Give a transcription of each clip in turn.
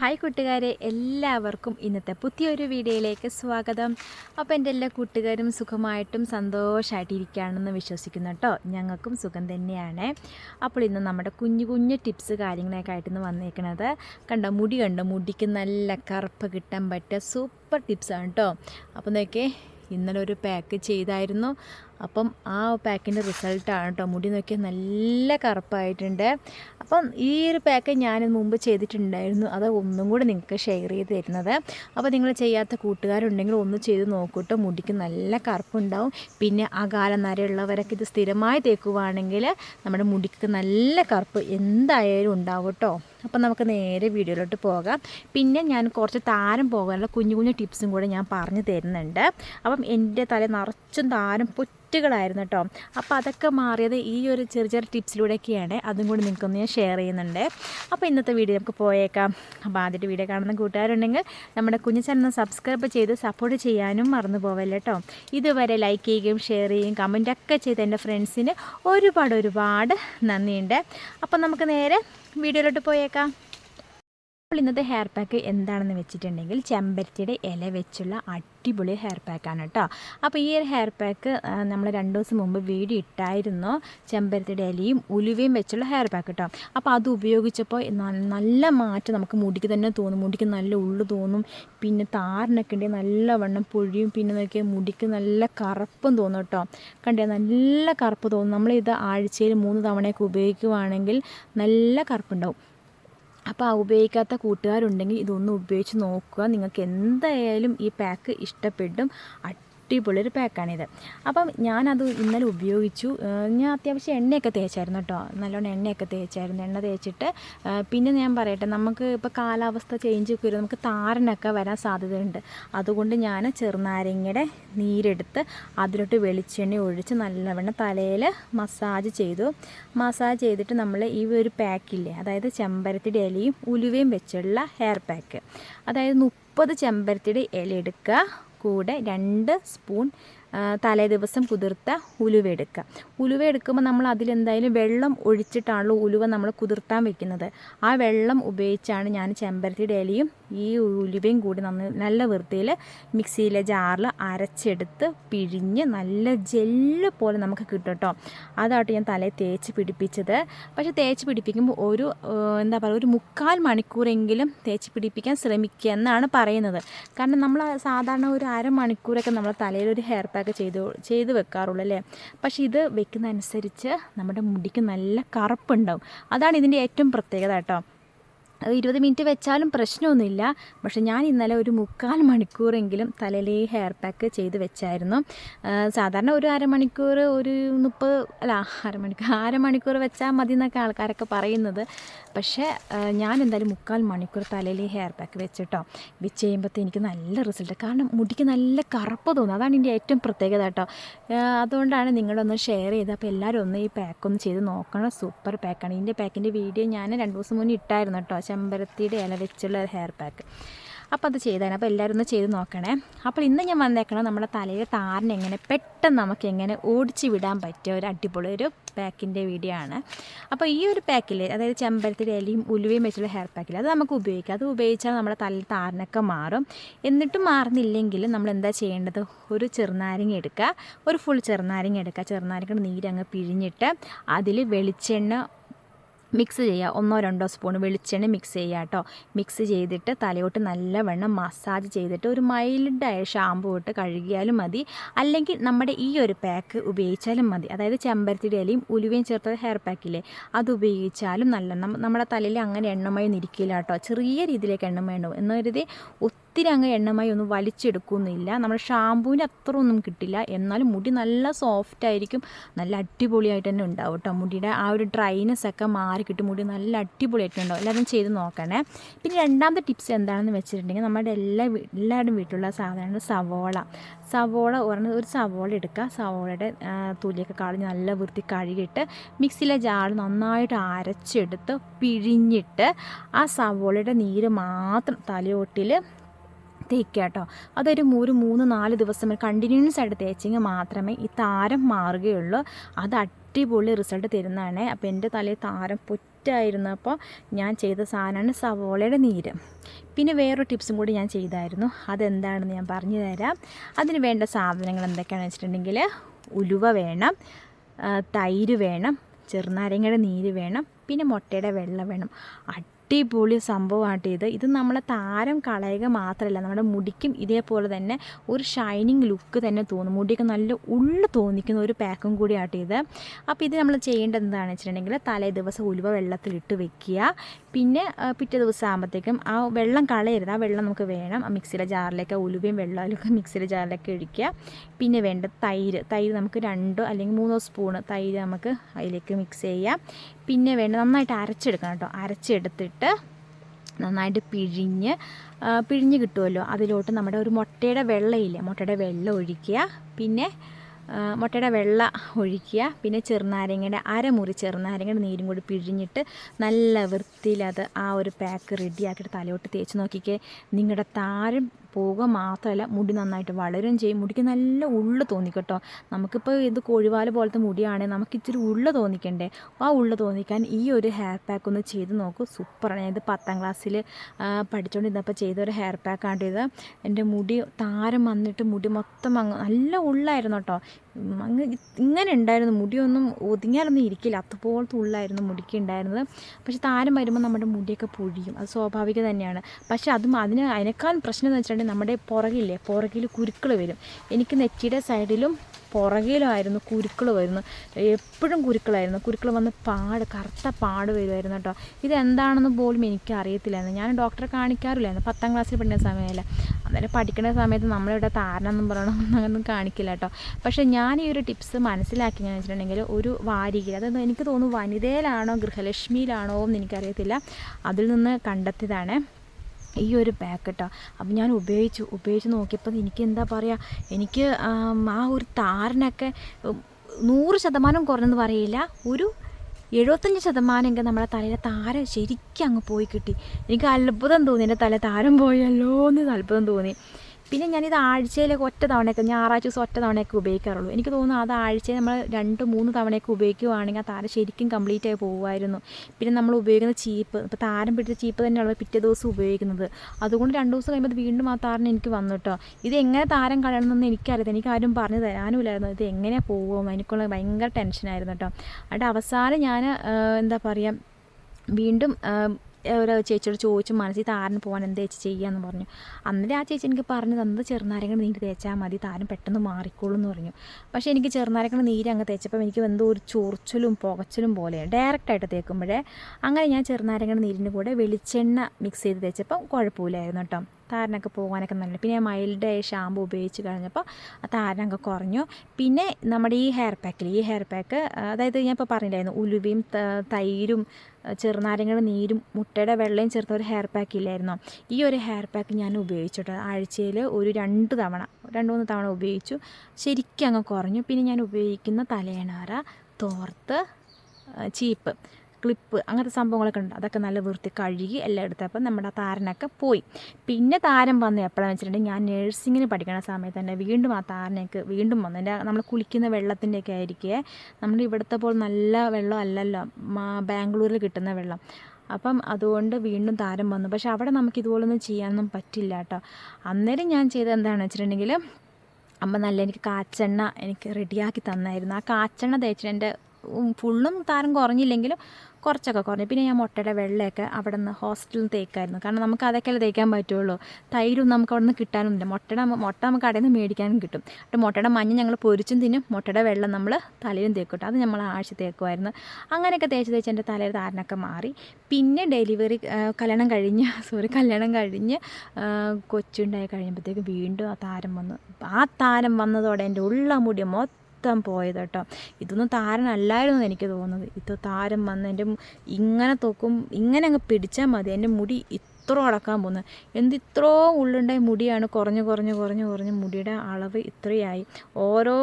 Hi കൂട്ടുകാരെ എല്ലാവർക്കും ഇന്നത്തെ പുതിയൊരു വീഡിയോയിലേക്ക് സ്വാഗതം. അപ്പോൾ എന്റെ എല്ലാ കൂട്ടുകാരും സുഖമായിട്ടും സന്തോഷമായിട്ടിരിക്കുകയാണെന്ന് വിശ്വസിക്കുന്നു കേട്ടോ. ഞങ്ങൾക്കും സുഖം തന്നെയാണ്. അപ്പോൾ ഇന്ന് നമ്മുടെ കുഞ്ഞു കുഞ്ഞു ടിപ്സ് കാര്യങ്ങളൊക്കെ ആയിട്ടിന്ന് വന്നേക്കണത്. കണ്ടോ മുടി കണ്ടോ? മുടിക്ക് നല്ല കറുപ്പ് കിട്ടാൻ പറ്റിയ സൂപ്പർ ടിപ്സാണ് കേട്ടോ. അപ്പോൾ നോക്കേ ഇന്നലെ ഒരു പാക്ക് ചെയ്തായിരുന്നു. അപ്പം ആ പാക്കിന്റെ റിസൾട്ടാണ് കേട്ടോ മുടി നോക്കിയാൽ നല്ല കറുപ്പായിട്ടുണ്ട്. അപ്പം ഈ ഒരു പാക്ക് ഞാൻ മുമ്പ് ചെയ്തിട്ടുണ്ടായിരുന്നു. അത് ഒന്നും കൂടി നിങ്ങൾക്ക് ഷെയർ ചെയ്ത് തരുന്നത്. അപ്പോൾ നിങ്ങൾ ചെയ്യാത്ത കൂട്ടുകാരുണ്ടെങ്കിൽ ഒന്ന് ചെയ്ത് നോക്കൂട്ടോ മുടിക്ക് നല്ല കറുപ്പുണ്ടാവും. പിന്നെ ആ കാലം നരയുള്ളവരൊക്കെ ഇത് സ്ഥിരമായി തേക്കുവാണെങ്കിൽ നമ്മുടെ മുടിക്ക് നല്ല കറുപ്പ് എന്തായാലും ഉണ്ടാവും കേട്ടോ അപ്പം നമുക്ക് നേരെ വീഡിയോയിലോട്ട് പോകാം. പിന്നെ ഞാൻ കുറച്ച് താരം പോകാനുള്ള കുഞ്ഞു കുഞ്ഞു ടിപ്സും കൂടെ ഞാൻ പറഞ്ഞു തരുന്നുണ്ട്. അപ്പം എന്റെ തല നിറച്ചും താരം പൊറ്റുകളായിരുന്നു കേട്ടോ. അപ്പോൾ അതൊക്കെ മാറിയത് ഈ ഒരു ചെറിയ ചെറിയ ടിപ്സിലൂടെയൊക്കെയാണ്. അതും കൂടി നിങ്ങൾക്കൊന്ന് ഞാൻ ഷെയർ ചെയ്യുന്നുണ്ട്. അപ്പോൾ ഇന്നത്തെ വീഡിയോ നമുക്ക് പോയേക്കാം. അപ്പോൾ ആദ്യത്തെ വീഡിയോ കാണുന്ന കൂട്ടുകാരുണ്ടെങ്കിൽ നമ്മുടെ കുഞ്ഞു ചാനൽ സബ്സ്ക്രൈബ് ചെയ്ത് സപ്പോർട്ട് ചെയ്യാനും മറന്നു പോവല്ലേ കേട്ടോ. ഇതുവരെ ലൈക്ക് ചെയ്യുകയും ഷെയർ ചെയ്യുകയും ഒക്കെ ചെയ്ത് എന്റെ ഫ്രണ്ട്സിന് ഒരുപാട് ഒരുപാട് നന്ദിയുണ്ട്. അപ്പോൾ നമുക്ക് നേരെ വീഡിയോയിലോട്ട് പോയേക്കാം. അപ്പോൾ ഇന്നത്തെ ഹെയർ പാക്ക് എന്താണെന്ന് വെച്ചിട്ടുണ്ടെങ്കിൽ ചെമ്പരത്തിയുടെ ഇല വെച്ചുള്ള അടിപൊളി ഹെയർ പാക്കാണ് കേട്ടോ അപ്പോൾ ഈ ഒരു ഹെയർ പാക്ക് നമ്മൾ രണ്ട് ദിവസം മുമ്പ് വീഡിയോ ഇട്ടായിരുന്നു. ചെമ്പരത്തിയുടെ ഇലയും ഉലുവയും വെച്ചുള്ള ഹെയർ പാക്ക് കേട്ടോ അപ്പോൾ അത് ഉപയോഗിച്ചപ്പോൾ നല്ല മാറ്റം നമുക്ക് മുടിക്ക് തന്നെ തോന്നും. മുടിക്ക് നല്ല ഉള്ളു തോന്നും. പിന്നെ താരനൊക്കെ ഉണ്ടെങ്കിൽ നല്ലവണ്ണം പൊഴിയും. പിന്നെ നോക്കിയാൽ മുടിക്ക് നല്ല കറുപ്പും തോന്നും കേട്ടോ കണ്ടേ നല്ല കറുപ്പ് തോന്നും. നമ്മളിത് ആഴ്ചയിൽ മൂന്ന് തവണയൊക്കെ ഉപയോഗിക്കുവാണെങ്കിൽ നല്ല കറുപ്പുണ്ടാവും. അപ്പോൾ ആ ഉപയോഗിക്കാത്ത കൂട്ടുകാരുണ്ടെങ്കിൽ ഇതൊന്ന് ഉപയോഗിച്ച് നോക്കുക. നിങ്ങൾക്ക് എന്തായാലും ഈ പാക്ക് ഇഷ്ടപ്പെടും. അടിപൊളി ഒരു പാക്കാണിത്. അപ്പം ഞാനത് ഇന്നലെ ഉപയോഗിച്ചു. ഞാൻ അത്യാവശ്യം എണ്ണയൊക്കെ തേച്ചായിരുന്നു കേട്ടോ നല്ലോണം എണ്ണയൊക്കെ തേച്ചായിരുന്നു. എണ്ണ തേച്ചിട്ട് പിന്നെ ഞാൻ പറയട്ടെ നമുക്ക് ഇപ്പോൾ കാലാവസ്ഥ ചേഞ്ച് ഒക്കെ വരും നമുക്ക് താരനൊക്കെ വരാൻ സാധ്യതയുണ്ട്. അതുകൊണ്ട് ഞാൻ ചെറുനാരങ്ങയുടെ നീരെടുത്ത് അതിലോട്ട് വെളിച്ചെണ്ണ ഒഴിച്ച് നല്ലവണ്ണം തലയിൽ മസാജ് ചെയ്തു. മസാജ് ചെയ്തിട്ട് നമ്മൾ ഈ ഒരു പാക്കില്ലേ അതായത് ചെമ്പരത്തിയുടെ ഇലയും ഉലുവയും വെച്ചുള്ള ഹെയർ പാക്ക് അതായത് മുപ്പത് ചെമ്പരത്തിയുടെ ഇല എടുക്കുക. കൂടെ രണ്ട് സ്പൂൺ തലേ ദിവസം കുതിർത്ത ഉലുവ എടുക്കുക. ഉലുവ എടുക്കുമ്പോൾ നമ്മൾ അതിലെന്തായാലും വെള്ളം ഒഴിച്ചിട്ടാണല്ലോ ഉലുവ നമ്മൾ കുതിർത്താൻ വെക്കുന്നത്. ആ വെള്ളം ഉപയോഗിച്ചാണ് ഞാൻ ചെമ്പരത്തിയുടെ ഇലയും ഈ ഉലുവയും കൂടി നന്ന നല്ല വൃത്തിയിൽ മിക്സിയിലെ ജാറിൽ അരച്ചെടുത്ത് പിഴിഞ്ഞ് നല്ല ജെല്ല് പോലെ നമുക്ക് കിട്ടും കേട്ടോ. അതായിട്ട് ഞാൻ തലയെ തേച്ച് പിടിപ്പിച്ചത്. പക്ഷേ തേച്ച് പിടിപ്പിക്കുമ്പോൾ ഒരു എന്താ പറയുക ഒരു മുക്കാൽ മണിക്കൂറെങ്കിലും തേച്ച് പിടിപ്പിക്കാൻ ശ്രമിക്കുക എന്നാണ് പറയുന്നത്. കാരണം നമ്മൾ സാധാരണ ഒരു അരമണിക്കൂറൊക്കെ നമ്മൾ തലയിൽ ഒരു ഹെയർ പാക്ക് ചെയ്ത് ചെയ്ത് വെക്കാറുള്ളൂ അല്ലേ? പക്ഷേ ഇത് വെക്കുന്നതനുസരിച്ച് നമ്മുടെ മുടിക്ക് നല്ല കറുപ്പുണ്ടാവും. അതാണ് ഇതിന്റെ ഏറ്റവും പ്രത്യേകത കേട്ടോ. അത് ഇരുപത് മിനിറ്റ് വെച്ചാലും പ്രശ്നമൊന്നുമില്ല. പക്ഷേ ഞാൻ ഇന്നലെ ഒരു മുക്കാൽ മണിക്കൂറെങ്കിലും തലയിൽ ഹെയർ പാക്ക് ചെയ്ത് വെച്ചായിരുന്നു. സാധാരണ ഒരു അരമണിക്കൂർ ഒരു മുപ്പത് അല്ല അരമണിക്കൂർ അരമണിക്കൂർ വെച്ചാൽ മതി എന്നൊക്കെ ആൾക്കാരൊക്കെ പറയുന്നത്. പക്ഷേ ഞാൻ എന്തായാലും മുക്കാൽ മണിക്കൂർ തലയിൽ ഹെയർ പാക്ക് വെച്ചിട്ടോ വെച്ച് ചെയ്യുമ്പോഴത്തേ എനിക്ക് നല്ല റിസൾട്ട് കാരണം മുടിക്ക് നല്ല കറുപ്പ് തോന്നും. അതാണ് എന്റെ ഏറ്റവും പ്രത്യേകത കേട്ടോ. അതുകൊണ്ടാണ് നിങ്ങളൊന്ന് ഷെയർ ചെയ്ത് അപ്പോൾ എല്ലാവരും ഒന്ന് ഈ പാക്കൊന്ന് ചെയ്ത് നോക്കണം. സൂപ്പർ പാക്കാണ് ഇതിന്റെ പാക്കിന്റെ വീഡിയോ ഞാൻ രണ്ട് ദിവസം മുന്നേ ഇട്ടായിരുന്നു കേട്ടോ. ചെമ്പരത്തിയുടെ ഇല വെച്ചുള്ള ഹെയർ പാക്ക് അപ്പോൾ അത് ചെയ്താണ് അപ്പോൾ എല്ലാവരും ഒന്ന് ചെയ്ത് നോക്കണേ. അപ്പോൾ ഇന്ന് ഞാൻ വന്നേക്കണം നമ്മുടെ തലയിലെ താരനെ എങ്ങനെ പെട്ടെന്ന് നമുക്ക് എങ്ങനെ ഓടിച്ച് വിടാൻ പറ്റിയ ഒരു അടിപൊളി ഒരു പാക്കിന്റെ വീഡിയോ ആണ്. അപ്പോൾ ഈ ഒരു പാക്കിൽ അതായത് ചെമ്പരത്തിന്റെ ഇലയും ഉലുവയും വെച്ചുള്ള ഹെയർ പാക്കിൽ അത് നമുക്ക് ഉപയോഗിക്കാം. അത് ഉപയോഗിച്ചാൽ നമ്മുടെ തലയിൽ താരനൊക്കെ മാറും. എന്നിട്ടും മാറുന്നില്ലെങ്കിൽ നമ്മൾ എന്താ ചെയ്യേണ്ടത്? ഒരു ചെറുനാരങ്ങ എടുക്കുക. ഒരു ഫുൾ ചെറുനാരങ്ങ എടുക്കുക. ചെറുനാരങ്ങയുടെ നീരങ്ങ് പിഴിഞ്ഞിട്ട് അതിൽ വെളിച്ചെണ്ണ മിക്സ് ചെയ്യുക ഒന്നോ രണ്ടോ സ്പൂൺ വെളിച്ചെണ്ണ മിക്സ് ചെയ്യുക കേട്ടോ മിക്സ് ചെയ്തിട്ട് തലയോട്ട് നല്ലവണ്ണം മസാജ് ചെയ്തിട്ട് ഒരു മൈൽഡായ ഷാമ്പു ഇട്ട് കഴുകിയാലും മതി. അല്ലെങ്കിൽ നമ്മുടെ ഈ ഒരു പാക്ക് ഉപയോഗിച്ചാലും മതി. അതായത് ചെമ്പരത്തിയുടെ ഇലയും ഉലുവയും ചേർത്ത ഹെയർ പാക്കില്ലേ അത് ഉപയോഗിച്ചാലും നല്ല. നമ്മുടെ തലയിൽ അങ്ങനെ എണ്ണമയം ഇരിക്കില്ല കേട്ടോ ചെറിയ രീതിയിലേക്ക് എണ്ണമയുണ്ടാവും എന്ന് കരുതി ഒത്തിരി അങ്ങ് എണ്ണമായി ഒന്നും വലിച്ചെടുക്കുന്നില്ല. നമ്മൾ ഷാമ്പൂവിന് അത്ര ഒന്നും കിട്ടില്ല. എന്നാലും മുടി നല്ല സോഫ്റ്റ് ആയിരിക്കും. നല്ല അടിപൊളിയായിട്ട് തന്നെ ഉണ്ടാവും കേട്ടോ മുടിയുടെ ആ ഒരു ഡ്രൈനെസ് ഒക്കെ മാറി കിട്ടും. മുടി നല്ല അടിപൊളിയായിട്ട് ഉണ്ടാവും. എല്ലാവരും ചെയ്ത് നോക്കണേ. പിന്നെ രണ്ടാമത്തെ ടിപ്സ് എന്താണെന്ന് വെച്ചിട്ടുണ്ടെങ്കിൽ നമ്മുടെ എല്ലാ എല്ലാവരുടെയും വീട്ടിലുള്ള സാധാരണ സവോള. സവോള ഒരെണ്ണം ഒരു സവോള എടുക്കുക. സവോളയുടെ തൊലിയൊക്കെ കളഞ്ഞ് നല്ല വൃത്തി കഴുകിയിട്ട് മിക്സിയിലെ ജാർ നന്നായിട്ട് അരച്ചെടുത്ത് പിഴിഞ്ഞിട്ട് ആ സവോളയുടെ നീര് മാത്രം തലയോട്ടിൽ തേക്കുക കേട്ടോ. അതൊരു ഒരു മൂന്ന് നാല് ദിവസം കണ്ടിന്യൂസ് ആയിട്ട് തേച്ചെങ്കിൽ മാത്രമേ ഈ താരം മാറുകയുള്ളൂ. അത് അടിപൊളി റിസൾട്ട് തരുന്നതാണ്. അപ്പോൾ എന്റെ തലയിൽ താരം സെറ്റായിരുന്നു അപ്പോൾ ഞാൻ ചെയ്ത സാധനമാണ് സവോളയുടെ നീര്. പിന്നെ വേറൊരു ടിപ്സും കൂടി ഞാൻ ചെയ്തായിരുന്നു. അതെന്താണെന്ന് ഞാൻ പറഞ്ഞു തരാം. അതിന് വേണ്ട സാധനങ്ങൾ എന്തൊക്കെയാണെന്ന് വെച്ചിട്ടുണ്ടെങ്കിൽ ഉലുവ വേണം തൈര് വേണം ചെറുനാരങ്ങയുടെ നീര് വേണം പിന്നെ മുട്ടയുടെ വെള്ളം വേണം. അടിപൊളി സംഭവമായിട്ട് ഇത്. ഇത് നമ്മളെ താരം കളയുക മാത്രമല്ല നമ്മുടെ മുടിക്കും ഇതേപോലെ തന്നെ ഒരു ഷൈനിങ് ലുക്ക് തന്നെ തോന്നും. മുടിയൊക്കെ നല്ല ഉള്ളു തോന്നിക്കുന്ന ഒരു പാക്കും കൂടിയായിട്ട് ഇത്. അപ്പോൾ ഇത് നമ്മൾ ചെയ്യേണ്ടത് എന്താണെന്ന് വെച്ചിട്ടുണ്ടെങ്കിൽ തലേ ദിവസം ഉലുവ വെള്ളത്തിലിട്ട് വെക്കുക. പിന്നെ പിറ്റേ ദിവസം ആകുമ്പോഴത്തേക്കും ആ വെള്ളം കളയരുത്. ആ വെള്ളം നമുക്ക് വേണം. ആ മിക്സിയുടെ ജാറിലേക്ക് ഉലുവയും വെള്ളമൊക്കെ മിക്സിയിലെ ജാറിലേക്ക് ഒഴിക്കുക. പിന്നെ വേണ്ട തൈര്. തൈര് നമുക്ക് രണ്ടോ അല്ലെങ്കിൽ മൂന്നോ സ്പൂണ് തൈര് നമുക്ക് അതിലേക്ക് മിക്സ് ചെയ്യാം പിന്നെ വേണ്ട നന്നായിട്ട് അരച്ചെടുക്കണം കേട്ടോ. അരച്ചെടുത്തിട്ട് നന്നായിട്ട് പിഴിഞ്ഞ് പിഴിഞ്ഞ് കിട്ടുമല്ലോ. അതിലോട്ട് നമ്മുടെ ഒരു മുട്ടയുടെ വെള്ളയില്ലേ മുട്ടയുടെ വെള്ളം ഒഴിക്കുക. പിന്നെ മുട്ടയുടെ വെള്ള ഒഴിക്കുക. പിന്നെ ചെറുനാരങ്ങയുടെ അരമുറി ചെറുനാരങ്ങയുടെ നീരും കൂടി പിഴിഞ്ഞിട്ട് നല്ല വൃത്തിയിൽ അത് ആ ഒരു പാക്ക് റെഡിയാക്കിയിട്ട് തലയോട്ട് തേച്ച് നോക്കിക്കേ. നിങ്ങളുടെ താരം പോവുക മാത്രമല്ല മുടി നന്നായിട്ട് വളരും ചെയ്യും. മുടിക്ക് നല്ല ഉള്ളു തോന്നിക്കട്ടോ. നമുക്കിപ്പോൾ ഇത് കോഴിവാല പോലത്തെ മുടിയാണെങ്കിൽ നമുക്ക് ഇച്ചിരി ഉള്ളു തോന്നിക്കണ്ടേ? ആ ഉള്ളു തോന്നിക്കാൻ ഈ ഒരു ഹെയർ പാക്ക് ഒന്ന് ചെയ്ത് നോക്കൂ. സൂപ്പറാണ് ഞാനിത് പത്താം ക്ലാസ്സിൽ പഠിച്ചുകൊണ്ടിരുന്നപ്പോൾ ചെയ്ത ഒരു ഹെയർ പാക്കാണ് ഇത്. എന്റെ മുടി താരം വന്നിട്ട് മുടി മൊത്തം അങ്ങ് നല്ല ഉള്ളായിരുന്നു കേട്ടോ. അങ്ങ് ഇങ്ങനെ ഉണ്ടായിരുന്നു. മുടിയൊന്നും ഒതുങ്ങിയാലൊന്നും ഇരിക്കില്ല. അതുപോലത്തെ ഉള്ളായിരുന്നു മുടിക്ക് ഉണ്ടായിരുന്നത്. പക്ഷേ താരം വരുമ്പോൾ നമ്മുടെ മുടിയൊക്കെ പൊഴിയും. അത് സ്വാഭാവിക തന്നെയാണ്. പക്ഷേ അതും അതിന് അതിനേക്കാൾ പ്രശ്നം എന്ന് വെച്ചിട്ടുണ്ടെങ്കിൽ നമ്മുടെ പുറകില്ലേ? പുറകിൽ കുരുക്കൾ വരും. എനിക്ക് നെറ്റിയുടെ സൈഡിലും പുറകിലുമായിരുന്നു കുരുക്കൾ വരുന്നു എപ്പോഴും കുരുക്കളായിരുന്നു. കുരുക്കൾ വന്ന് പാട് കറുത്ത പാട് വരുമായിരുന്നു കേട്ടോ. ഇതെന്താണെന്ന് പോലും എനിക്ക് അറിയത്തില്ലായിരുന്നു ഞാൻ ഡോക്ടറെ കാണിക്കാറില്ലായിരുന്നു. പത്താം ക്ലാസ്സിൽ പഠിക്കുന്ന സമയമല്ല. അന്നേരം പഠിക്കുന്ന സമയത്ത് നമ്മളിവിടെ താരണമെന്നും പറയണം അങ്ങനൊന്നും കാണിക്കില്ല കേട്ടോ. പക്ഷേ ഞാൻ ഈ ഒരു ടിപ്സ് മനസ്സിലാക്കി ഞാൻ വെച്ചിട്ടുണ്ടെങ്കിൽ ഒരു വാരികയിൽ അതായത് എനിക്ക് തോന്നുന്നു വനിതയിലാണോ ഗൃഹലക്ഷ്മിയിലാണോ എന്ന് എനിക്കറിയത്തില്ല. അതിൽ നിന്ന് കണ്ടെത്തിയതാണ്. ഈ ഒരു പാക്കറ്റാ. അപ്പം ഞാൻ ഉപയോഗിച്ചു ഉപയോഗിച്ച് നോക്കിയപ്പോൾ എനിക്ക് എന്താ പറയുക എനിക്ക് ആ ഒരു താരനൊക്കെ നൂറ് ശതമാനം കുറഞ്ഞെന്ന് പറയില്ല ഒരു എഴുപത്തഞ്ച് ശതമാനമെങ്കിൽ നമ്മുടെ തലയിലെ താര ശരിക്കും അങ്ങ് പോയി കിട്ടി. എനിക്ക് അത്ഭുതം തോന്നി എന്റെ തല താരം പോയല്ലോ എന്ന് അത്ഭുതം തോന്നി. പിന്നെ ഞാനിത് ആഴ്ചയിലേക്ക് ഒറ്റ തവണയൊക്കെ ഞായറാഴ്ച ദിവസം ഒറ്റ തവണയൊക്കെ ഉപയോഗിക്കാറുള്ളൂ. എനിക്ക് തോന്നുന്നു അത് ആഴ്ചയിൽ നമ്മൾ രണ്ട് മൂന്ന് തവണയൊക്കെ ഉപയോഗിക്കുവാണെങ്കിൽ ആ താരം ശരിക്കും കംപ്ലീറ്റ് ആയി പോകുമായിരുന്നു. പിന്നെ നമ്മൾ ഉപയോഗിക്കുന്ന ചീപ്പ് ഇപ്പോൾ താരം പിടിച്ച ചീപ്പ് തന്നെയാണ് പിറ്റേ ദിവസം ഉപയോഗിക്കുന്നത്. അതുകൊണ്ട് രണ്ട് ദിവസം കഴിയുമ്പോൾ വീണ്ടും ആ താരൻ എനിക്ക് വന്നു കേട്ടോ. ഇത് എങ്ങനെ താരം കളയണമെന്ന് എനിക്കറിയാം എനിക്ക് ആരും പറഞ്ഞു തരാനുമില്ലായിരുന്നു. ഇത് എങ്ങനെ പോകും? എനിക്കുള്ള ഭയങ്കര ടെൻഷനായിരുന്നു കേട്ടോ. അവിടെ അവസാനം ഞാൻ എന്താ പറയുക വീണ്ടും ഒരു ചേച്ചിയോട് ചോദിച്ചു മനസ്സിൽ താരന് പോകാൻ എന്താ ചേച്ചി ചെയ്യാന്ന് പറഞ്ഞു. അന്നേരം ആ ചേച്ചി എനിക്ക് പറഞ്ഞു തന്നത് ചെറുനാരങ്ങ നീര് തേച്ചാൽ മതി താരം പെട്ടെന്ന് മാറിക്കോളും എന്ന് പറഞ്ഞു. പക്ഷേ എനിക്ക് ചെറുനാരങ്ങ നീര് അങ്ങ് തേച്ചപ്പോൾ എനിക്ക് എന്തോ ഒരു ചൊറിച്ചിലും പുകച്ചിലും പോലെയാണ് ഡയറക്റ്റായിട്ട് തേക്കുമ്പോഴേ അങ്ങനെ ഞാൻ ചെറുനാരങ്ങ നീരിന്റെ കൂടെ വെളിച്ചെണ്ണ മിക്സ് ചെയ്ത് തേച്ചപ്പം കുഴപ്പമില്ലായിരുന്നു കേട്ടോ. താരനൊക്കെ പോകാനൊക്കെ നല്ല പിന്നെ ഞാൻ മൈൽഡ് ഷാമ്പു ഉപയോഗിച്ച് കഴിഞ്ഞപ്പോൾ താരനൊക്കെ കുറഞ്ഞു. പിന്നെ നമ്മുടെ ഈ ഹെയർ പാക്കിൽ ഈ ഹെയർ പാക്ക് അതായത് ഞാൻ ഇപ്പോൾ പറഞ്ഞില്ലായിരുന്നു ഉലുവയും തൈരും ചെറുനാരങ്ങയുടെ നീരും മുട്ടയുടെ വെള്ളയും ചേർത്ത ഒരു ഹെയർ പാക്ക് ഇല്ലായിരുന്നോ. ഈ ഒരു ഹെയർ പാക്ക് ഞാൻ ഉപയോഗിച്ചിട്ട് ആഴ്ചയിൽ ഒരു രണ്ട് തവണ രണ്ട് മൂന്ന് തവണ ഉപയോഗിച്ചു. ശരിക്കും അങ്ങ് കുറഞ്ഞു. പിന്നെ ഞാൻ ഉപയോഗിക്കുന്ന തലയണാറ തോർത്ത് ചീപ്പ്. ക്ലിപ്പ് അങ്ങനത്തെ സംഭവങ്ങളൊക്കെ ഉണ്ട്. അതൊക്കെ നല്ല വൃത്തി കഴുകി എല്ലാം എടുത്തപ്പോൾ നമ്മുടെ താരനൊക്കെ പോയി. പിന്നെ താരം വന്ന് എപ്പോഴാണെന്ന് വെച്ചിട്ടുണ്ടെങ്കിൽ ഞാൻ നഴ്സിങ്ങിന് പഠിക്കുന്ന സമയത്ത് തന്നെ വീണ്ടും ആ താരനൊക്കെ വീണ്ടും വന്നു. എന്റെ നമ്മൾ കുളിക്കുന്ന വെള്ളത്തിന്റെയൊക്കെ ആയിരിക്കേ നമ്മൾ ഇവിടുത്തെ പോലെ നല്ല വെള്ളം അല്ലല്ലോ ബാംഗ്ലൂരിൽ കിട്ടുന്ന വെള്ളം. അപ്പം അതുകൊണ്ട് വീണ്ടും താരം വന്നു. പക്ഷെ അവിടെ നമുക്ക് ഇതുപോലൊന്നും ചെയ്യാനൊന്നും പറ്റില്ല കേട്ടോ. അന്നേരം ഞാൻ ചെയ്തത് എന്താണെന്ന് വെച്ചിട്ടുണ്ടെങ്കിൽ അമ്മ നല്ല എനിക്ക് കാച്ചെണ്ണ എനിക്ക് റെഡിയാക്കി തന്നായിരുന്നു. ആ കാച്ചെണ്ണ തേച്ചിട്ട് എന്റെ ഫുള്ളും താരം കുറഞ്ഞില്ലെങ്കിലും കുറച്ചൊക്കെ കുറഞ്ഞു. പിന്നെ ഞാൻ മുട്ടയുടെ വെള്ളയൊക്കെ അവിടെ നിന്ന് ഹോസ്റ്റലിൽ നിന്ന് തേക്കായിരുന്നു. കാരണം നമുക്ക് അതൊക്കെയല്ലേ തേക്കാൻ പറ്റുള്ളൂ. തൈരും നമുക്ക് അവിടെ നിന്ന് കിട്ടാനൊന്നുമില്ല മുട്ടയുടെ മുട്ട നമുക്ക് കടയിൽ നിന്ന് മേടിക്കാനും കിട്ടും. എന്നിട്ട് മുട്ടയുടെ മഞ്ഞ ഞങ്ങൾ പൊരിച്ചും തിന്നും. മുട്ടയുടെ വെള്ളം നമ്മൾ തലയിലും തേക്കും അത് നമ്മൾ ആഴ്ച തേക്കുമായിരുന്നു. അങ്ങനെയൊക്കെ തേച്ച് തേച്ച് എന്റെ തലയിൽ താരനൊക്കെ മാറി. പിന്നെ ഡെലിവറി കല്യാണം കഴിഞ്ഞ് സോറി കല്യാണം കഴിഞ്ഞ് കൊച്ചുണ്ടായി കഴിയുമ്പോഴത്തേക്ക് വീണ്ടും ആ താരം വന്നു ആ താരം വന്നതോടെ എന്റെ ഉള്ള മുടി മൊത്തം പോയത് കേട്ടോ. ഇതൊന്നും താരനല്ലായിരുന്നു എനിക്ക് തോന്നുന്നത്. ഇത് താരം വന്ന് എന്റെ ഇങ്ങനെ തൊക്കും ഇങ്ങനെ അങ്ങ് പിടിച്ചാൽ മതി. എന്റെ മുടി ഇത്ര അടക്കാൻ പോകുന്നത്? എന്ത് ഇത്രോ ഉള്ളുണ്ടായി മുടിയാണ് കുറഞ്ഞ് കുറഞ്ഞ് കുറഞ്ഞ് കുറഞ്ഞ് മുടിയുടെ അളവ് ഇത്രയായി. ഓരോ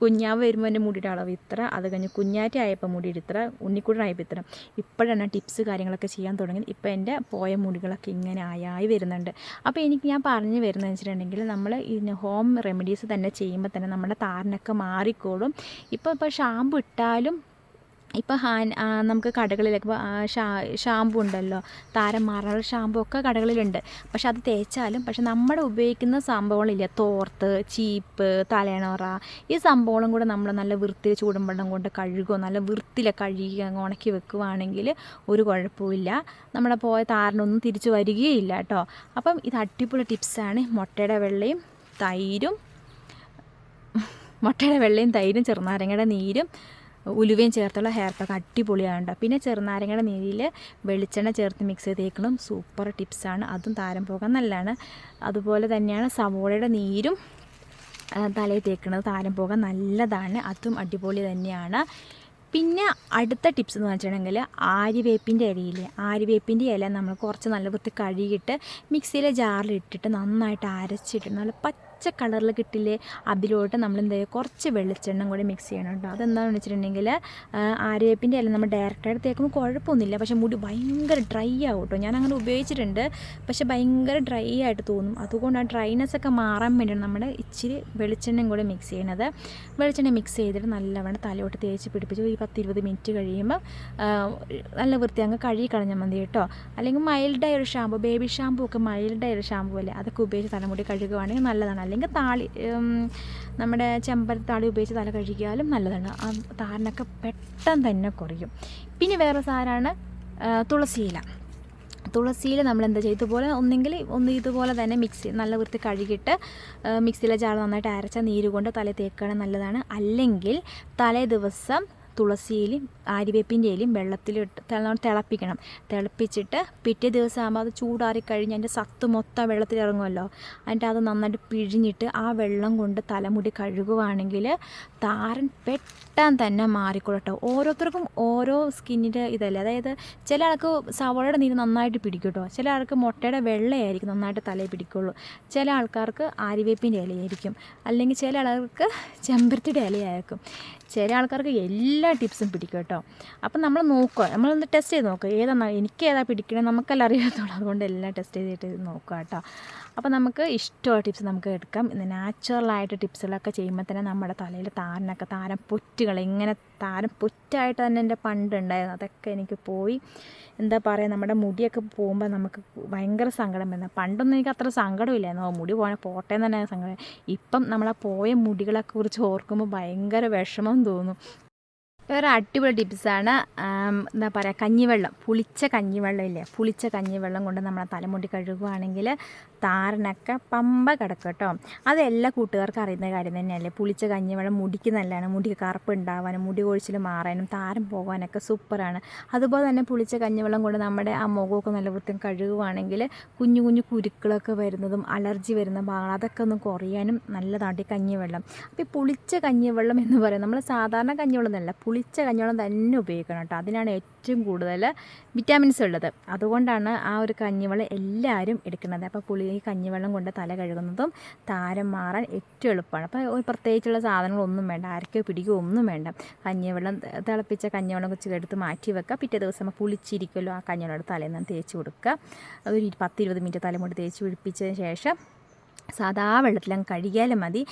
കുഞ്ഞാവ് വരുമ്പോൾ എന്റെ മുടിയുടെ അളവ് ഇത്ര അത് കഴിഞ്ഞ് കുഞ്ഞാറ്റി ആയപ്പോൾ മുടിയുടെ ഇത്ര ഉണ്ണിക്കുടനായപ്പോൾ ഇത്ര. ഇപ്പോഴാണ് ടിപ്സ് കാര്യങ്ങളൊക്കെ ചെയ്യാൻ തുടങ്ങിയത്. ഇപ്പോൾ എന്റെ പോയ മുടികളൊക്കെ ഇങ്ങനെ ആയായി വരുന്നുണ്ട്. അപ്പോൾ എനിക്ക് ഞാൻ പറഞ്ഞു വരുന്നത് വെച്ചിട്ടുണ്ടെങ്കിൽ നമ്മൾ ഈ ഹോം റെമഡീസ് തന്നെ ചെയ്യുമ്പോൾ തന്നെ നമ്മുടെ താരനൊക്കെ മാറിക്കോളും. ഇപ്പോൾ ഇപ്പോൾ ഷാമ്പു ഇട്ടാലും ഇപ്പോൾ ഹാൻ നമുക്ക് കടകളിലൊക്കെ ഇപ്പോൾ ഷാ ഷാമ്പു ഉണ്ടല്ലോ താരം ഷാമ്പു ഒക്കെ കടകളിലുണ്ട്. പക്ഷെ അത് തേച്ചാലും പക്ഷെ നമ്മുടെ ഉപയോഗിക്കുന്ന സംഭവങ്ങളില്ല. തോർത്ത് ചീപ്പ് തലേണോറ ഈ സംഭവങ്ങളും കൂടെ നമ്മൾ നല്ല വൃത്തിയിൽ ചൂടും വെള്ളം കൊണ്ട് കഴുകുക നല്ല വൃത്തിയിൽ കഴുകി അങ്ങ് ഉണക്കി വെക്കുവാണെങ്കിൽ ഒരു കുഴപ്പമില്ല നമ്മുടെ പോയ താരനൊന്നും തിരിച്ചു വരികയില്ല കേട്ടോ. അപ്പം ഇത് അടിപൊളി ടിപ്സാണ്. മുട്ടയുടെ വെള്ളയും തൈരും മുട്ടയുടെ വെള്ളയും തൈരും ചെറുനാരങ്ങയുടെ നീരും ഉലുവയും ചേർത്തുള്ള ഹെയർ പാക്ക് അടിപൊളിയാണ് പിന്നെ ചെറുനാരങ്ങയുടെ നീരിൽ വെളിച്ചെണ്ണ ചേർത്ത് മിക്സ് ചെയ്ത് തേക്കണം സൂപ്പർ ടിപ്സാണ് അതും താരം പോകാൻ നല്ലതാണ്. അതുപോലെ തന്നെയാണ് സവോളയുടെ നീരും തലയിൽ തേക്കുന്നത് താരം പോകാൻ നല്ലതാണ്. അതും അടിപൊളി തന്നെയാണ്. പിന്നെ അടുത്ത ടിപ്സ് എന്ന് വെച്ചിട്ടുണ്ടെങ്കിൽ ആര്യവേപ്പിന്റെ ഇലയില്ലേ ആര്യവേപ്പിന്റെ ഇല നമ്മൾ കുറച്ച് നല്ല വൃത്തി കഴുകിയിട്ട് മിക്സിയിലെ ജാറിൽ ഇട്ടിട്ട് നന്നായിട്ട് അരച്ചിട്ട് നല്ല പച്ച കളറിൽ കിട്ടില്ലേ അതിലോട്ട് നമ്മൾ എന്താ ചെയ്യുക? കുറച്ച് വെളിച്ചെണ്ണം കൂടി മിക്സ് ചെയ്യണം കേട്ടോ. അതെന്താണെന്ന് വെച്ചിട്ടുണ്ടെങ്കിൽ ആര്യവേപ്പിന്റെ അല്ല നമ്മൾ ഡയറക്റ്റായിട്ട് തേക്കുമ്പോൾ കുഴപ്പമൊന്നുമില്ല. പക്ഷേ മുടി ഭയങ്കര ഡ്രൈ ആവും കേട്ടോ. ഞാൻ അങ്ങനെ ഉപയോഗിച്ചിട്ടുണ്ട്. പക്ഷേ ഭയങ്കര ഡ്രൈ ആയിട്ട് തോന്നും. അതുകൊണ്ട് ആ ഡ്രൈനെസ് ഒക്കെ മാറാൻ വേണ്ടിയാണ് നമ്മുടെ ഇച്ചിരി വെളിച്ചെണ്ണയും കൂടി മിക്സ് ചെയ്യണത്. വെളിച്ചെണ്ണ മിക്സ് ചെയ്തിട്ട് നല്ലവണ്ണം തലയോട്ട് തേച്ച് പിടിപ്പിച്ച് ഈ പത്ത് ഇരുപത് മിനിറ്റ് കഴിയുമ്പോൾ നല്ല വൃത്തി അങ്ങ് കഴുകി കളഞ്ഞാൽ മതി കേട്ടോ. അല്ലെങ്കിൽ മൈൽഡായ ഒരു ഷാമ്പു ബേബി ഷാമ്പു ഒക്കെ മൈൽഡായ ഒരു ഷാമ്പു അല്ലേ? അതൊക്കെ ഉപയോഗിച്ച് തലമുടി കഴുകുകയാണെങ്കിൽ നല്ലതാണ്. അല്ലെങ്കിൽ താളി നമ്മുടെ ചെമ്പരത്താളി ഉപയോഗിച്ച് തല കഴുകിയാലും നല്ലതാണ്. ആ താരനൊക്കെ പെട്ടെന്ന് തന്നെ കുറയും. പിന്നെ വേറെ സാധനമാണ് തുളസിയില. തുളസിയിൽ നമ്മൾ എന്താ ചെയ്യുക? പോലെ ഒന്നെങ്കിൽ ഒന്ന് ഇതുപോലെ തന്നെ മിക്സി നല്ല വൃത്തി കഴുകിയിട്ട് മിക്സിയിലെ ജാർ നന്നായിട്ട് അരച്ച നീര് കൊണ്ട് തല തേക്കുകയാണ് നല്ലതാണ്. അല്ലെങ്കിൽ തലേ ദിവസം തുളസിയിലും ആര്യവേപ്പിന്റെ ഇലയും വെള്ളത്തിലിട്ട് തിളപ്പിക്കണം. തിളപ്പിച്ചിട്ട് പിറ്റേ ദിവസം ആകുമ്പോൾ അത് ചൂടാറി കഴിഞ്ഞ് അതിന്റെ സത്ത് മൊത്തം വെള്ളത്തിൽ ഇറങ്ങുമല്ലോ. എന്നിട്ട് അത് നന്നായിട്ട് പിഴിഞ്ഞിട്ട് ആ വെള്ളം കൊണ്ട് തലമുടി കഴുകുവാണെങ്കിൽ താരൻ പെട്ടെന്ന് തന്നെ മാറിക്കൊള്ളട്ടോ. ഓരോരുത്തർക്കും ഓരോ സ്കിന്നിന്റെ ഇതല്ലേ. അതായത് ചില ആൾക്ക് സവോളയുടെ നീര് നന്നായിട്ട് പിടിക്കും കേട്ടോ ചില ആൾക്ക് മുട്ടയുടെ വെള്ളയായിരിക്കും നന്നായിട്ട് തലയിൽ പിടിക്കുള്ളൂ. ചില ആൾക്കാർക്ക് ആര്യവേപ്പിന്റെ ഇലയായിരിക്കും. അല്ലെങ്കിൽ ചില ആൾക്ക് ചെമ്പരത്തിയുടെ ഇലയായിരിക്കും. ചില ആൾക്കാർക്ക് എല്ലാ ടിപ്സും പിടിക്കും കേട്ടോ. അപ്പം നമ്മൾ നോക്കുക. നമ്മളൊന്ന് ടെസ്റ്റ് ചെയ്ത് നോക്കുക ഏതാണ് എനിക്ക് ഏതാ പിടിക്കണേ നമുക്കെല്ലാം അറിയാത്തുള്ളൂ. അതുകൊണ്ട് എല്ലാം ടെസ്റ്റ് ചെയ്തിട്ട് നോക്കുക കേട്ടോ. അപ്പോൾ നമുക്ക് ഇഷ്ടമുള്ള ടിപ്സ് നമുക്ക് എടുക്കാം. നാച്ചുറലായിട്ട് ടിപ്സുകളൊക്കെ ചെയ്യുമ്പോൾ തന്നെ നമ്മുടെ തലയിൽ താരനൊക്കെ താരം പൊറ്റുകൾ ഇങ്ങനെ താരം പൊറ്റായിട്ട് തന്നെ എന്റെ പണ്ടുണ്ടായിരുന്നു അതൊക്കെ എനിക്ക് പോയി. എന്താ പറയുക നമ്മുടെ മുടിയൊക്കെ പോകുമ്പോൾ നമുക്ക് ഭയങ്കര സങ്കടം വരുന്ന. പണ്ടൊന്നും എനിക്ക് അത്ര സങ്കടമില്ലായിരുന്നു. മുടി പോകാൻ പോട്ടെ തന്നെ സങ്കടം. ഇപ്പം നമ്മളെ പോയ മുടികളെ കുറിച്ച് ഓർക്കുമ്പോൾ ഭയങ്കര വിഷമം തോന്നും. വേറെ അടിപൊളി ടിപ്സാണ് എന്താ പറയുക കഞ്ഞിവെള്ളം. പുളിച്ച കഞ്ഞിവെള്ളം ഇല്ലേ? പുളിച്ച കഞ്ഞിവെള്ളം കൊണ്ട് നമ്മളെ തലമുടി കഴുകുകയാണെങ്കിൽ താരനൊക്കെ പമ്പ കിടക്കും കേട്ടോ. അത് എല്ലാ കൂട്ടുകാർക്കും അറിയുന്ന കാര്യം തന്നെയല്ലേ? പുളിച്ച കഞ്ഞിവെള്ളം മുടിക്ക് നല്ലതാണ്. മുടിക്ക് കറുപ്പ് ഉണ്ടാവാനും മുടി കൊഴിച്ചിൽ മാറാനും താരം പോകാനൊക്കെ സൂപ്പറാണ്. അതുപോലെ തന്നെ പുളിച്ച കഞ്ഞിവെള്ളം കൊണ്ട് നമ്മുടെ ആ മുഖമൊക്കെ നല്ല വൃത്തിയും കഴുകുവാണെങ്കിൽ കുഞ്ഞു കുഞ്ഞു കുരുക്കളൊക്കെ വരുന്നതും അലർജി വരുന്ന ഭാഗങ്ങൾ അതൊക്കെ ഒന്ന് കുറയാനും നല്ലതാണ് ഈ കഞ്ഞിവെള്ളം. അപ്പോൾ ഈ പുളിച്ച കഞ്ഞിവെള്ളം എന്ന് പറയുന്നത് നമ്മൾ സാധാരണ കഞ്ഞിവെള്ളം എന്നല്ല പുളിച്ച കഞ്ഞിവെള്ളം തന്നെ ഉപയോഗിക്കണം കേട്ടോ. അതിനാണ് ഏറ്റവും കൂടുതൽ വിറ്റാമിൻസ് ഉള്ളത്. അതുകൊണ്ടാണ് ആ ഒരു കഞ്ഞിവെള്ളം എല്ലാവരും എടുക്കുന്നത്. അപ്പോൾ പുളി ഈ കഞ്ഞിവെള്ളം കൊണ്ട് തല കഴുകുന്നതും താരം മാറാൻ ഏറ്റവും എളുപ്പമാണ്. അപ്പോൾ പ്രത്യേകിച്ചുള്ള സാധനങ്ങളൊന്നും വേണ്ട. ആർക്കോ പിടിക്കോ ഒന്നും വേണ്ട. കഞ്ഞിവെള്ളം തിളപ്പിച്ച കഞ്ഞിവെള്ളം കുറച്ച് എടുത്ത് മാറ്റി വെക്കുക. പിറ്റേ ദിവസം പുളിച്ചിരിക്കുമല്ലോ ആ കഞ്ഞിവെള്ളം തലേന്ന് തേച്ച് കൊടുക്കുക. ഒരു പത്ത് ഇരുപത് മിനിറ്റ് തലമുടി തേച്ച് പിടിപ്പിച്ചതിന് ശേഷം സാധാ വെള്ളത്തിലും കഴുകിയാലും മതി.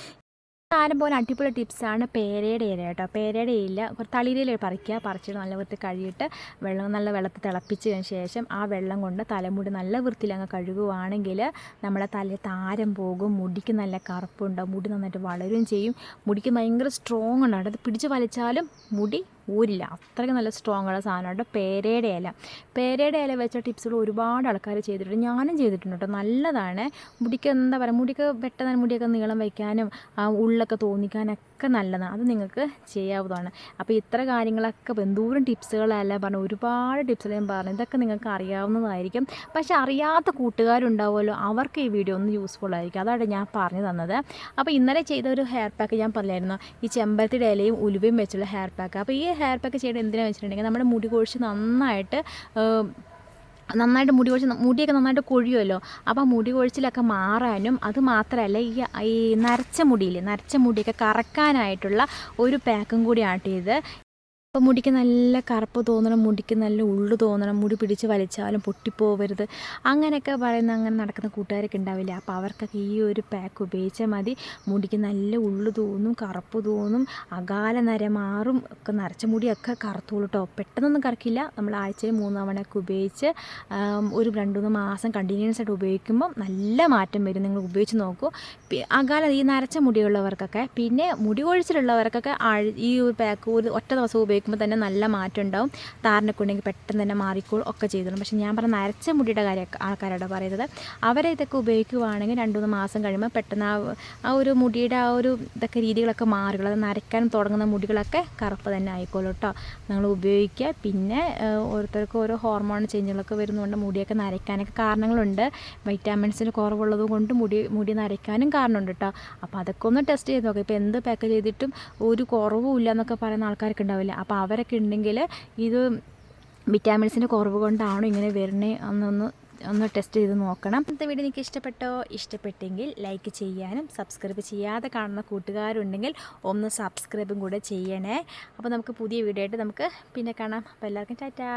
താരം പോലെ അടിപൊളി ടിപ്സാണ് പേരയുടെ ഇല കേട്ടോ. പേരയുടെ ഇല തളിരില പറിക്കുക പറിച്ചിട്ട് നല്ല വൃത്തി കഴുകിയിട്ട് വെള്ളം നല്ല വെള്ളത്തിൽ തിളപ്പിച്ചതിന് ശേഷം ആ വെള്ളം കൊണ്ട് തലമുടി നല്ല വൃത്തിയിൽ അങ്ങ് കഴുകുവാണെങ്കിൽ നമ്മുടെ തല താരം പോകും മുടിക്ക് നല്ല കറുപ്പുണ്ടാവും മുടി നന്നായിട്ട് വളരുകയും ചെയ്യും. മുടിക്ക് ഭയങ്കര സ്ട്രോങ് ഉണ്ടാവും അത് പിടിച്ച് വലിച്ചാലും മുടി ഊരില്ല അത്രയ്ക്ക് നല്ല സ്ട്രോങ് ഉള്ള സാധനമാണ്. പേരയുടെ ഇല. പേരയുടെ ഇല വെച്ച ടിപ്സുകൾ ഒരുപാട് ആൾക്കാർ ചെയ്തിട്ടുണ്ട്. ഞാനും ചെയ്തിട്ടുണ്ട് കേട്ടോ നല്ലതാണ്. മുടിക്ക് എന്താ പറയുക മുടിക്ക് പെട്ടെന്ന് മുടിയൊക്കെ നീളം വയ്ക്കാനും ഉള്ളൊക്കെ തോന്നിക്കാനൊക്കെ നല്ലതാണ്. അത് നിങ്ങൾക്ക് ചെയ്യാവുന്നതാണ്. അപ്പോൾ ഇത്ര കാര്യങ്ങളൊക്കെ എന്തോരം ടിപ്സുകളല്ല പറഞ്ഞു ഒരുപാട് ടിപ്സുകൾ ഞാൻ പറഞ്ഞു. ഇതൊക്കെ നിങ്ങൾക്ക് അറിയാവുന്നതായിരിക്കും. പക്ഷേ അറിയാത്ത കൂട്ടുകാരുണ്ടാവുമല്ലോ. അവർക്ക് ഈ വീഡിയോ ഒന്ന് യൂസ്ഫുൾ ആയിരിക്കും. അതാണ് ഞാൻ പറഞ്ഞു തന്നത്. അപ്പോൾ ഇന്നലെ ചെയ്ത ഒരു ഹെയർ പാക്ക് ഞാൻ പറഞ്ഞായിരുന്നു ഈ ചെമ്പരത്തിയുടെ ഇലയും ഉലുവയും വെച്ചുള്ള ഹെയർ പാക്ക് അപ്പോൾ ഈ ഹെയർ പാക്ക് ചെയ്യുന്നത് എന്തിനാണെന്ന് വെച്ചിട്ടുണ്ടെങ്കിൽ നമ്മുടെ മുടി കൊഴിച്ച് നന്നായിട്ട് നന്നായിട്ട് മുടി കൊഴിച്ച് മുടിയൊക്കെ നന്നായിട്ട് കൊഴിയുമല്ലോ. അപ്പോൾ മുടി കൊഴിച്ചിലൊക്കെ മാറാനും അത് മാത്രമല്ല ഈ ഈ നരച്ച മുടിയിൽ നരച്ച മുടിയൊക്കെ കറക്കാനായിട്ടുള്ള ഒരു പാക്കും കൂടിയാണ് ഇത് അപ്പോൾ മുടിക്ക് നല്ല കറുപ്പ് തോന്നണം മുടിക്ക് നല്ല ഉള്ളു തോന്നണം മുടി പിടിച്ച് വലിച്ചാലും പൊട്ടിപ്പോവരുത്. അങ്ങനെയൊക്കെ പറയുന്ന അങ്ങനെ നടക്കുന്ന കൂട്ടുകാരൊക്കെ ഉണ്ടാവില്ല? അപ്പോൾ അവർക്കൊക്കെ ഈ ഒരു പാക്ക് ഉപയോഗിച്ചാൽ മതി. മുടിക്ക് നല്ല ഉള്ളു തോന്നും കറുപ്പ് തോന്നും അകാല നര മാറും ഒക്കെ നരച്ച മുടിയൊക്കെ കറുത്തോളൂ കേട്ടോ പെട്ടെന്നൊന്നും കറക്കില്ല. നമ്മൾ ആഴ്ചയിൽ മൂന്ന് തവണയൊക്കെ ഉപയോഗിച്ച് ഒരു രണ്ട് മൂന്ന് മാസം കണ്ടിന്യൂസ് ആയിട്ട് ഉപയോഗിക്കുമ്പോൾ നല്ല മാറ്റം വരും. നിങ്ങൾ ഉപയോഗിച്ച് നോക്കൂ. അകാല ഈ നരച്ച മുടിയുള്ളവർക്കൊക്കെ പിന്നെ മുടി കൊഴിച്ചിലുള്ളവർക്കൊക്കെ ഈ ഒരു പാക്ക് ഒരു ഒറ്റ ദിവസം ഉപയോഗിക്കുമ്പോൾ തന്നെ നല്ല മാറ്റം ഉണ്ടാവും താരനൊക്കെ ഉണ്ടെങ്കിൽ പെട്ടെന്ന് തന്നെ മാറിക്കോളും ഒക്കെ ചെയ്തോളും. പക്ഷേ ഞാൻ പറഞ്ഞ നരച്ച മുടിയുടെ കാര്യം ആൾക്കാരോട് പറയുന്നത്. അവരെ ഇതൊക്കെ ഉപയോഗിക്കുവാണെങ്കിൽ രണ്ട് മൂന്ന് മാസം കഴിയുമ്പോൾ പെട്ടെന്ന് ആ ആ ഒരു മുടിയുടെ ആ ഒരു ഇതൊക്കെ രീതികളൊക്കെ മാറുകൾ അത് നരയ്ക്കാൻ തുടങ്ങുന്ന മുടികളൊക്കെ കറുപ്പ് തന്നെ ആയിക്കോളും കേട്ടോ നിങ്ങൾ ഉപയോഗിക്കുക. പിന്നെ ഓരോരുത്തർക്കും ഓരോ ഹോർമോൺ ചേഞ്ചുകളൊക്കെ വരുന്നതുകൊണ്ട് മുടിയൊക്കെ നരയ്ക്കാനൊക്കെ കാരണങ്ങളുണ്ട്. വൈറ്റാമിൻസിന് കുറവുള്ളത് കൊണ്ട് മുടി മുടി നരയ്ക്കാനും കാരണമുണ്ട് കേട്ടോ അപ്പോൾ അതൊക്കെ ഒന്ന് ടെസ്റ്റ് ചെയ്ത് നോക്കാം. ഇപ്പോൾ എന്ത് പാക്ക് ചെയ്തിട്ടും ഒരു കുറവും ഇല്ല എന്നൊക്കെ പറയുന്ന ആൾക്കാരൊക്കെ ഉണ്ടാവില്ല? അപ്പോൾ അവരൊക്കെ ഉണ്ടെങ്കിൽ ഇത് വിറ്റാമിൻസിന്റെ കുറവ് കൊണ്ടാണോ ഇങ്ങനെ വരണേ എന്നൊന്ന് ഒന്ന് ടെസ്റ്റ് ചെയ്ത് നോക്കണം. ഇന്നത്തെ വീഡിയോ നിങ്ങൾക്ക് ഇഷ്ടപ്പെട്ടോ? ഇഷ്ടപ്പെട്ടെങ്കിൽ ലൈക്ക് ചെയ്യാനും സബ്സ്ക്രൈബ് ചെയ്യാതെ കാണുന്ന കൂട്ടുകാരുണ്ടെങ്കിൽ ഒന്ന് സബ്സ്ക്രൈബും കൂടെ ചെയ്യണേ. അപ്പോൾ നമുക്ക് പുതിയ വീഡിയോ ആയിട്ട് നമുക്ക് പിന്നെ കാണാം. അപ്പോൾ എല്ലാവർക്കും ടാറ്റാ.